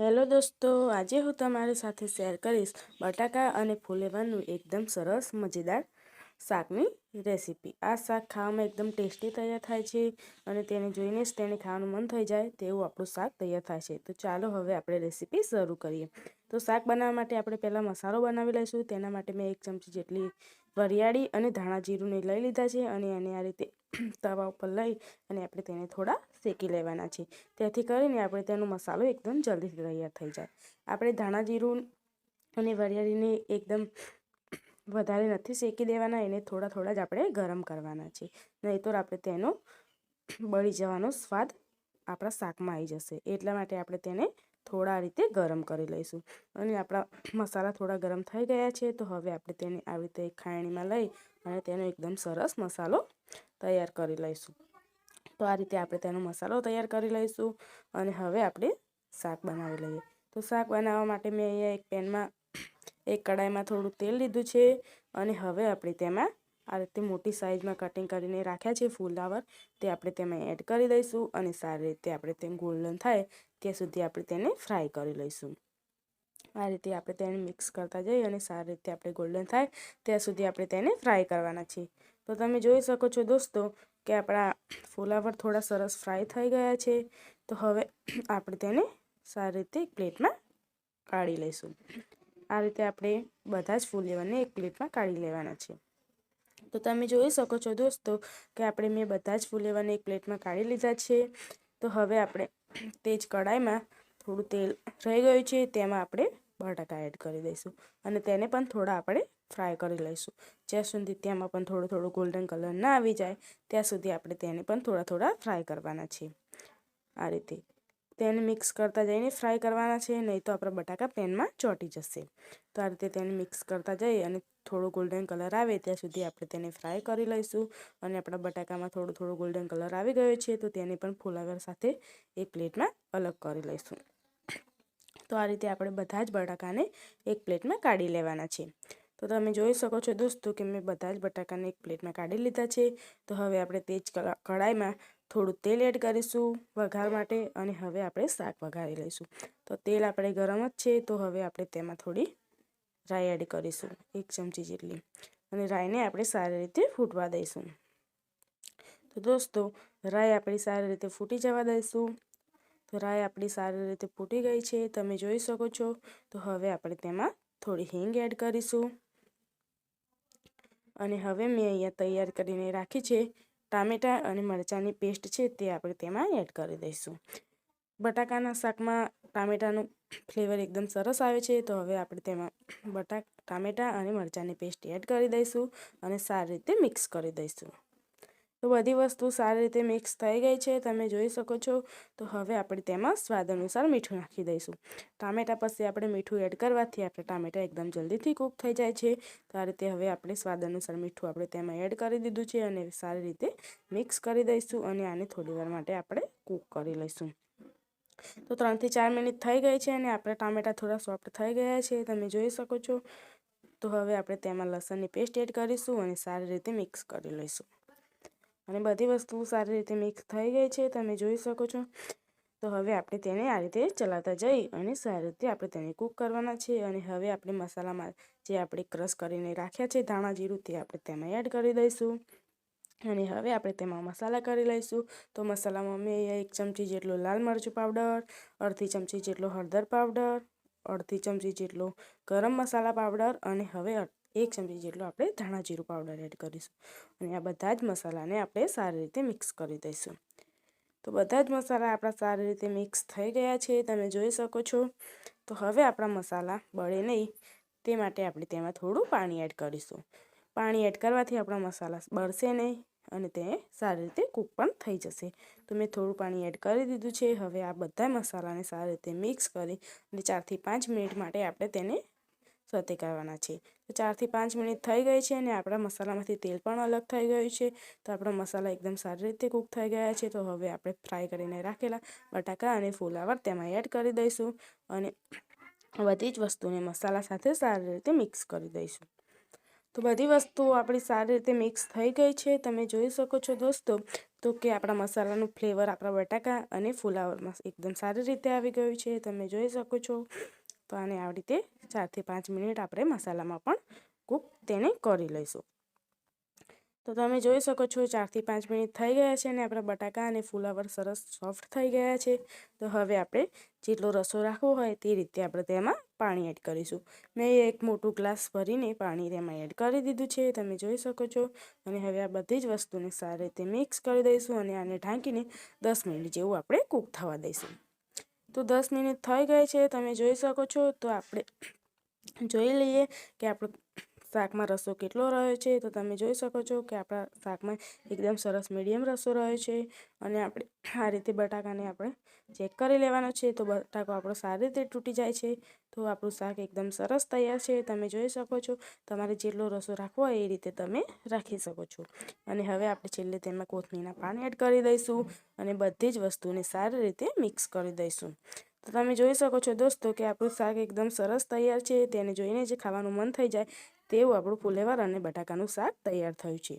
Hello દોસ્તો, આજે હું તમારી સાથે શેર કરીશ બટાકા અને ફુલેવાનું એકદમ સરસ, મજેદાર શાકની રેસીપી. આ શાક ખાવામાં એકદમ ટેસ્ટી તૈયાર થાય છે અને તેને જોઈને જ તેને ખાવાનું મન થઈ જાય તેવું આપણું શાક તૈયાર થાય છે. તો ચાલો હવે આપણે રેસીપી શરૂ કરીએ. તો શાક બનાવવા માટે આપણે પહેલાં મસાલો બનાવી લઈશું. તેના માટે મેં એક ચમચી જેટલી વરિયાળી અને ધાણા જીરુંને લઈ લીધા છે અને એને આ રીતે તવા ઉપર લઈ અને આપણે તેને થોડા શેકી લેવાના છે. તેથી કરીને આપણે તેનો મસાલો એકદમ જલ્દીથી તૈયાર થઈ જાય. આપણે ધાણા જીરું અને વરિયાળીને એકદમ વધારે નથી શેકી દેવાના, એને થોડા થોડા જ આપણે ગરમ કરવાના છે. નહીં તો આપણે તેનો બળી જવાનો સ્વાદ આપણા શાકમાં આવી જશે. એટલા માટે આપણે તેને થોડા રીતે ગરમ કરી લઈશું. અને આપણા મસાલા થોડા ગરમ થઈ ગયા છે, તો હવે આપણે તેને આવી રીતે ખાયણીમાં લઈ અને તેનો એકદમ સરસ મસાલો તૈયાર કરી લઈશું. તો આ રીતે આપણે તેનો મસાલો તૈયાર કરી લઈશું અને હવે આપણે શાક બનાવી લઈએ. તો શાક બનાવવા માટે મેં અહીંયા એક પેનમાં એક કડાઈમાં થોડું તેલ લીધું છે અને હવે આપણે તેમાં આ રીતે મોટી સાઇઝમાં કટિંગ કરીને રાખ્યા છે ફુલાવર તે આપણે તેમાં એડ કરી દઈશું અને સારી રીતે આપણે તેમ ગોલ્ડન થાય ત્યાં સુધી આપણે તેને ફ્રાય કરી લઈશું. આ રીતે આપણે તેને મિક્સ કરતા જઈએ અને સારી રીતે આપણે ગોલ્ડન થાય ત્યાં સુધી આપણે તેને ફ્રાય કરવાના છીએ. તો તમે જોઈ શકો છો દોસ્તો કે આપણા ફુલાવર થોડા સરસ ફ્રાય થઈ ગયા છે, તો હવે આપણે તેને સારી રીતે એક પ્લેટમાં કાઢી લઈશું. આ રીતે આપણે બધા જ ફૂલેવરને એક પ્લેટમાં કાઢી લેવાના છે. તો તમે જોઈ શકો છો દોસ્તો કે આપણે મેં બધા જ ફૂલેવરને એક પ્લેટમાં કાઢી લીધા છે. તો હવે આપણે તે જ કઢાઈમાં થોડું તેલ રહી ગયું છે, તેમાં આપણે બટાકા એડ કરી દઈશું. અને તેને પણ થોડા આપણે ફ્રાય કરી લઈશું. જ્યાં સુધી તેમાં પણ થોડો થોડો ગોલ્ડન કલર ના આવી જાય, ત્યાં સુધી આપણે તેને પણ થોડા થોડા ફ્રાય કરવાના છે આ રીતે તેને મિક્સ કરતા જઈને ફ્રાય કરવાના છે નહીં તો આપણા બટાકા પેનમાં ચોંટી જશે. તો આ રીતે તેને મિક્સ કરતા જઈએ અને થોડો ગોલ્ડન કલર આવે, ત્યાં સુધી આપણે તેને ફ્રાય કરી લઈશું. અને આપણા બટાકામાં થોડો થોડો ગોલ્ડન કલર આવી ગયો છે, તો તેને પણ ફુલાવર સાથે એક પ્લેટમાં અલગ કરી લઈશું. તો આ રીતે આપણે બધા જ બટાકાને એક પ્લેટમાં કાઢી લેવાના છે તો તમે જોઈ શકો છો દોસ્તો કે મેં બધા જ બટાકાને એક પ્લેટમાં કાઢી લીધા છે. તો હવે આપણે તે જ કઢાઈમાં થોડું તેલ એડ કરીશું વઘાર માટે અને હવે આપણે શાક વઘારી લઈશું. તો તેલ આપણે ગરમ જ છે તો હવે આપણે તેમાં થોડી રાઈ એડ કરીશું, એક ચમચી જેટલી. અને રાઈને આપણે સારી રીતે ફૂટવા દઈશું. તો દોસ્તો, રાઈ આપણી સારી રીતે ફૂટી જવા દઈશું. તો રાઈ આપણી સારી રીતે ફૂટી ગઈ છે, તમે જોઈ શકો છો. તો હવે આપણે તેમાં થોડી હિંગ એડ કરીશું. અને હવે મેં અહીંયા તૈયાર કરીને રાખી છે. ટામેટાં અને મરચાંની પેસ્ટ છે તે આપણે તેમાં એડ કરી દઈશું. બટાકાના શાકમાં ટામેટાનું ફ્લેવર એકદમ સરસ આવે છે, તો હવે આપણે તેમાં બટા, ટામેટાં અને મરચાંની પેસ્ટ એડ કરી દઈશું અને સારી રીતે મિક્સ કરી દઈશું. તો બધી વસ્તુ સારી રીતે મિક્સ થઈ ગઈ છે, તમે જોઈ શકો છો. તો હવે આપણે તેમાં સ્વાદ અનુસાર મીઠું નાખી દઈશું. ટામેટાં પછી આપણે મીઠું એડ કરવાથી આપણે ટામેટાં એકદમ જલ્દીથી કૂક થઈ જાય છે. તો આ રીતે હવે આપણે સ્વાદ અનુસાર મીઠું આપણે તેમાં એડ કરી દીધું છે અને સારી રીતે મિક્સ કરી દઈશું અને આને થોડીવાર માટે આપણે કૂક કરી લઈશું. તો ત્રણથી ચાર મિનિટ થઈ ગઈ છે અને આપણે ટામેટાં થોડા સોફ્ટ થઈ ગયા છે, તમે જોઈ શકો છો. તો હવે આપણે તેમાં લસણની પેસ્ટ એડ કરીશું અને સારી રીતે મિક્સ કરી લઈશું. અને બધી વસ્તુ સારી રીતે મિક્સ થઈ ગઈ છે, તમે જોઈ શકો છો. તો હવે આપણે તેને આ રીતે ચલાવતા જઈ અને સારી રીતે આપણે તેને કૂક કરવાના છે અને હવે આપણે મસાલામાં જે આપણે ક્રશ કરીને રાખ્યા છે, ધાણા જીરું તે આપણે તેમાં એડ કરી દઈશું. અને હવે આપણે તેમાં મસાલા કરી લઈશું. તો મસાલામાં મેં એક ચમચી જેટલો લાલ મરચું પાવડર અડધી ચમચી જેટલો હળદર પાવડર અડધી ચમચી જેટલો ગરમ મસાલા પાવડર અને હવે એક ચમચી જેટલો આપણે ધાણા જીરું પાવડર એડ કરીશું. અને આ બધા જ મસાલાને આપણે સારી રીતે મિક્સ કરી દઈશું. તો બધા જ મસાલા આપણા સારી રીતે મિક્સ થઈ ગયા છે, તમે જોઈ શકો છો. તો હવે આપણા મસાલા બળે નહીં, તે માટે આપણે તેમાં થોડું પાણી એડ કરીશું. પાણી એડ કરવાથી આપણા મસાલા બળશે નહીં અને તે સારી રીતે કૂક પણ થઈ જશે. તો મેં થોડું પાણી એડ કરી દીધું છે. હવે આ બધા મસાલાને સારી રીતે મિક્સ કરી અને ચારથી પાંચ મિનિટ માટે આપણે તેને સતે કરવાના છે. તો ચારથી પાંચ મિનિટ થઈ ગઈ છે અને આપણા મસાલામાંથી તેલ પણ અલગ થઈ ગયું છે. તો આપણા મસાલા એકદમ સારી રીતે કૂક થઈ ગયા છે. તો હવે આપણે ફ્રાય કરીને રાખેલા બટાકા અને ફુલાવર તેમાં એડ કરી દઈશું અને બધી જ વસ્તુને મસાલા સાથે સારી રીતે મિક્સ કરી દઈશું. તો બધી વસ્તુઓ આપણી સારી રીતે મિક્સ થઈ ગઈ છે. તમે જોઈ શકો છો દોસ્તો તો કે આપણા મસાલાનું ફ્લેવર આપણા બટાકા અને ફુલાવરમાં એકદમ સારી રીતે આવી ગયું છે. તમે જોઈ શકો છો તો આને આવી રીતે ચારથી પાંચ મિનિટ આપણે મસાલામાં પણ કૂક તેને કરી લઈશું. તો તમે જોઈ શકો છો ચારથી પાંચ મિનિટ થઈ ગયા છે અને આપણા બટાકા અને ફુલાવર સરસ સોફ્ટ થઈ ગયા છે. તો હવે આપણે જેટલો રસો રાખવો હોય તે રીતે આપણે તેમાં પાણી એડ કરીશું. મેં એક મોટું ગ્લાસ ભરીને પાણી તેમાં એડ કરી દીધું છે, તમે જોઈ શકો છો. અને હવે આ બધી જ વસ્તુને સારી રીતે મિક્સ કરી દઈશું અને આને ઢાંકીને દસ મિનિટ જેવું આપણે કૂક થવા દઈશું. તો દસ મિનિટ થઈ ગઈ છે, તમે જોઈ શકો છો. તો આપણે જોઈ લઈએ કે આપણું શાકમાં રસો કેટલો રહ્યો છે? તો તમે જોઈ શકો છો કે આપણા શાકમાં એકદમ સરસ મીડિયમ રસો રહ્યો છે અને આપણે આ રીતે બટાકાને આપણે ચેક કરી લેવાનો છે. તો બટાકો આપણો સારી રીતે તૂટી જાય છે. તો આપણું શાક એકદમ સરસ તૈયાર છે. તમે જોઈ શકો છો તમારે જેટલો રસો રાખવો એ રીતે તમે રાખી શકો છો. અને હવે આપણે છેલ્લે તેમાં કોથમીરના પાન એડ કરી દઈશું અને બધી જ વસ્તુને સારી રીતે મિક્સ કરી દઈશું. તો તમે જોઈ શકો છો દોસ્તો કે આપણું શાક એકદમ સરસ તૈયાર છે. તેને જોઈને જે ખાવાનું મન થઈ જાય તેવું આપણું ફુલેવર અને બટાકાનું શાક તૈયાર થયું છે.